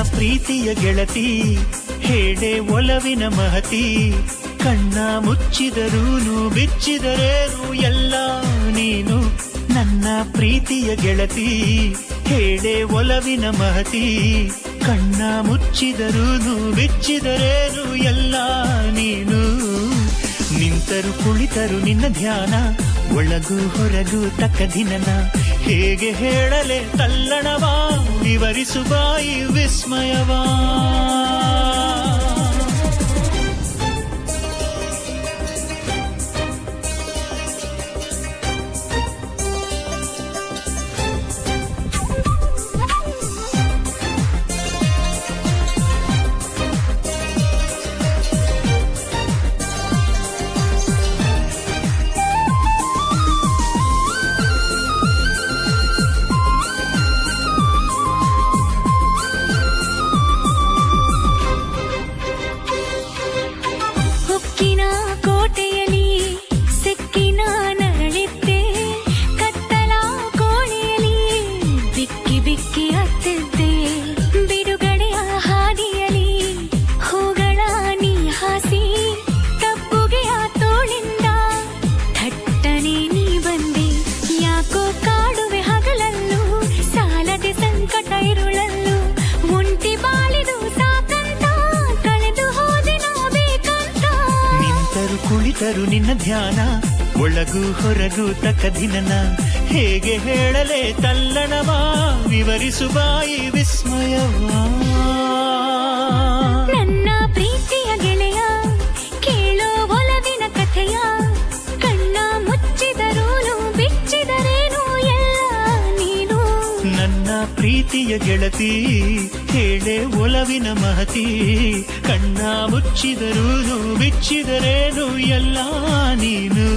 ಪ್ರೀತಿಯ ಗೆಳತಿ, ಹೇಡೆ ಒಲವಿನ ಮಹತಿ, ಕಣ್ಣ ಮುಚ್ಚಿದರೂನು ಬಿಚ್ಚಿದರೇನು ಎಲ್ಲ ನೀನು? ನನ್ನ ಪ್ರೀತಿಯ ಗೆಳತಿ ಹೇಳೆ ಒಲವಿನ ಮಹತಿ, ಕಣ್ಣ ಮುಚ್ಚಿದರೂನು ಬಿಚ್ಚಿದರೇನು ಎಲ್ಲ ನೀನು? ನಿಂತರು ಕುಳಿತರು ನಿನ್ನ ಧ್ಯಾನ, ಒಳಗು ಹೊರಗು ತಕ್ಕ ದಿನನ ಹೇಗೆ ಹೇಳಲೆ ತಲ್ಲಣವಾ ವಿವರಿಸು ಬಾಯಿ ವಿಸ್ಮಯವಾ. பார்த்தியே ಕುಳಿತರು ನಿನ್ನ ಧ್ಯಾನ ಒಳಗು ಹೊರಗು ತಕ್ಕ ದಿನನ. ಹೇಗೆ ಹೇಳಲೆ ತಲ್ಲಣವಾ ವಿವರಿಸು ಬಾಯಿ ವಿಸ್ಮಯವಾ. ಪ್ರೀತಿಯ ಗೆಳತಿ ಹೇಳೆ ಒಲವಿನ ಮಹತಿ ಕಣ್ಣ ಮುಚ್ಚಿದರೂನು ಬಿಚ್ಚಿದರೇನು ಎಲ್ಲ ನೀನು?